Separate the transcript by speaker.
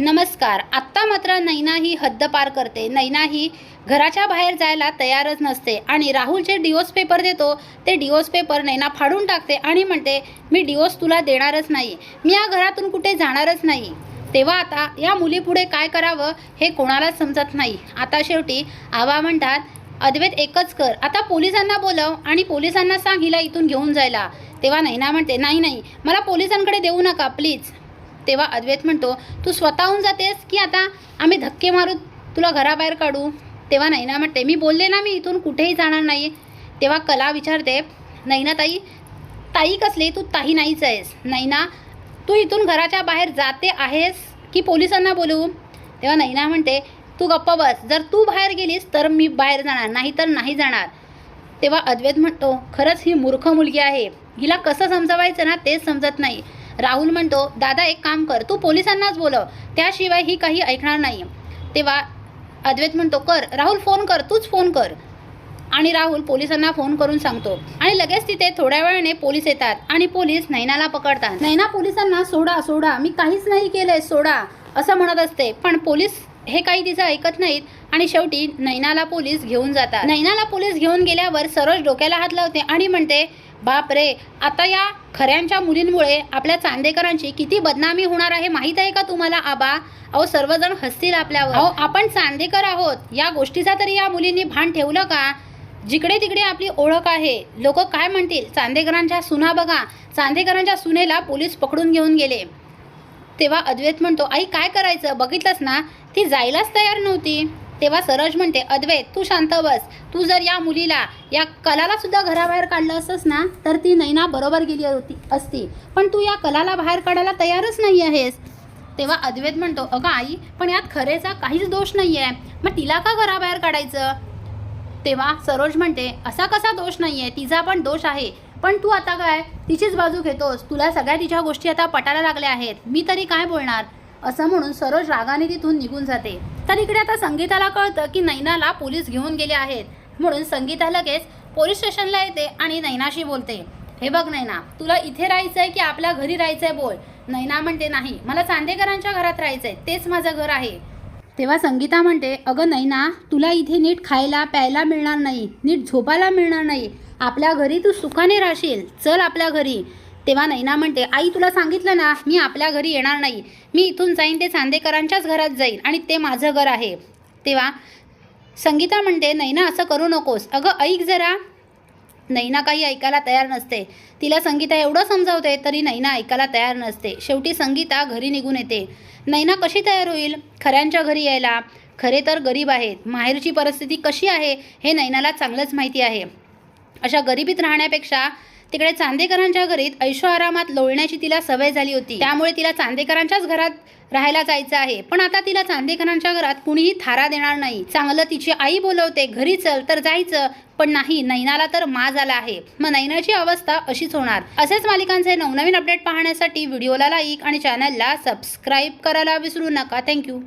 Speaker 1: नमस्कार. आत्ता मात्र नैना ही हद्द पार करते. नैना ही घराच्या बाहेर जायला तयारच नसते आणि राहुल जे डिओस पेपर देतो ते डिओस पेपर नैना फाडून टाकते आणि म्हणते मी डिओस तुला देणारच नाही. मी या घरातून कुठे जाणारच नाही. तेव्हा आता या मुलीपुढे काय करावं हे कोणालाच समजत नाही. आता शेवटी आवा म्हणतात अद्वैत एकच कर. आता पोलिसांना बोलव आणि पोलिसांना सांग हिला इथून घेऊन जायला. तेव्हा नैना म्हणते नाही नाही. मला पोलिसांकडे देऊ नका प्लीज. तेव्हा अद्वैत म्हणतो तू स्वतःहून जातेस की आता आम्ही धक्के मारू तुला घराबाहेर काढू? तेव्हा नैना म्हणते मी बोलले ना मी इथून कुठेही जाणार नाही. तेव्हा कला विचारते नैना ताई ताई कसली? तू ताई नाहीच आहेस. नैना तू इथून घराच्या बाहेर जाते आहेस की पोलिसांना बोलू? तेव्हा नैना म्हणते तू गप्पा बस. जर तू बाहेर गेलीस तर मी बाहेर जाणार. नाही तर नाही जाणार. तेव्हा अद्वैत म्हणतो खरंच ही मूर्ख मुलगी आहे. हिला कसं समजवायचं ना तेच समजत नाही. राहुल म्हणतो दादा एक काम कर तू पोलिसांनाच बोलव. त्याशिवाय ही काही ऐकणार नाही तेव्हा अद्वैत म्हणतो कर राहुल फोन कर तूच फोन कर. आणि राहुल पोलिसांना फोन करून सांगतो. आणि लगेच तिथे थोड्या वेळाने पोलीस येतात आणि पोलीस नैनाला पकडतात. नैना पोलिसांना सोडा सोडा. मी काहीच नाही केलंय सोडा असं म्हणत असते. पण पोलीस हे काही तिचं ऐकत नाहीत. आणि शेवटी नैनाला पोलीस घेऊन जातात. नैनाला पोलीस घेऊन गेल्यावर सरोज डोक्याला हात लावते आणि म्हणते बाप रे आता या खऱ्यांच्या मुलींमुळे आपल्या चांदेकरांची किती बदनामी होणार आहे माहीत आहे का तुम्हाला आबा? अहो सर्वजण हसतील आपल्यावर. अहो आपण चांदेकर आहोत. या गोष्टीचा तरी या मुलींनी भान ठेवलं का? जिकडे तिकडे आपली ओळख आहे. लोक काय म्हणतील? चांदेकरांच्या सुना बघा. चांदेकरांच्या सुनेला पोलीस पकडून घेऊन गेले. तेव्हा अद्वैत म्हणतो आई काय करायचं? बघितलंच ना? ती जायलाच तयार नव्हती. तेव्हा सरज म्हणते अद्वैत तू शांत बस. तू जर या मुलीला या कलाला सुद्धा घराबाहेर काढलं असंस ना तर ती नैना बरोबर गेली होती असती. पण तू या कलाला बाहेर काढायला तयारच नाही आहेस. तेव्हा अद्वैत म्हणतो अगं आई पण यात खरेचा काहीच दोष नाही आहे मग तिला का घराबाहेर काढायचं? तेव्हा सरोज म्हणते असा कसा दोष नाही आहे तिचा पण दोष आहे. पण तू आता काय? तिचीच बाजू घेतोस. तुला सगळ्या तिच्या गोष्टी आता पटायला लागल्या आहेत. मी तरी काय बोलणार? असं म्हणून सरोज रागाने तिथून निघून जाते. तर इकडे आता संगीताला कळतं की नैनाला पोलीस घेऊन गेले आहेत. म्हणून संगीता लगेच पोलीस स्टेशनला येते आणि नैनाशी बोलते. हे बघ नैना तुला इथे राहायचं आहे की आपल्या घरी राहायचं आहे बोल. नैना म्हणते नाही मला चांदेकरांच्या घरात राहायचंय. तेच माझं घर आहे. तेव्हा संगीता म्हणते अगं नैना तुला इथे नीट खायला प्यायला मिळणार नाही. नीट झोपायला मिळणार नाही. आपल्या घरी तू सुखाने राहशील. चल आपल्या घरी. तेव्हा नैना म्हणते आई तुला सांगितलं ना मी आपल्या घरी येणार नाही. मी इथून जाईन ते चांदेकरांच्याच घरात जाईन आणि ते माझं घर आहे. तेव्हा संगीता म्हणते नैना असं करू नकोस. अगं ऐक जरा. नैना काही ऐकायला तयार नसते. तिला संगीता एवढं समजावते तरी नैना ऐकायला तयार नसते. शेवटी संगीता घरी निघून येते. नैना कशी तयार होईल? खऱ्यांच्या घरी यायला. खरे तर गरीब आहेत. माहेरची परिस्थिती कशी आहे हे नैनाला चांगलंच माहिती आहे. अशा गरिबीत राहण्यापेक्षा तिकडे चांदेकरांच्या घरीत ऐशो आरामात लोळण्याची तिला सवय झाली होती. त्यामुळे तिला चांदेकरांच्याच घरात राहायला जायचं आहे. पण आता तिला चांदेकरांच्या घरात कुणीही थारा देणार नाही. चांगलं तिची आई बोलवते घरी चल तर जायचं. पण नाही नैनाला तर माज आला आहे. मग नैनाची अवस्था अशीच होणार. असेच मालिकांचे नवनवीन अपडेट पाहण्यासाठी व्हिडिओला लाईक आणि चॅनलला सबस्क्राईब करायला विसरू नका. थँक्यू.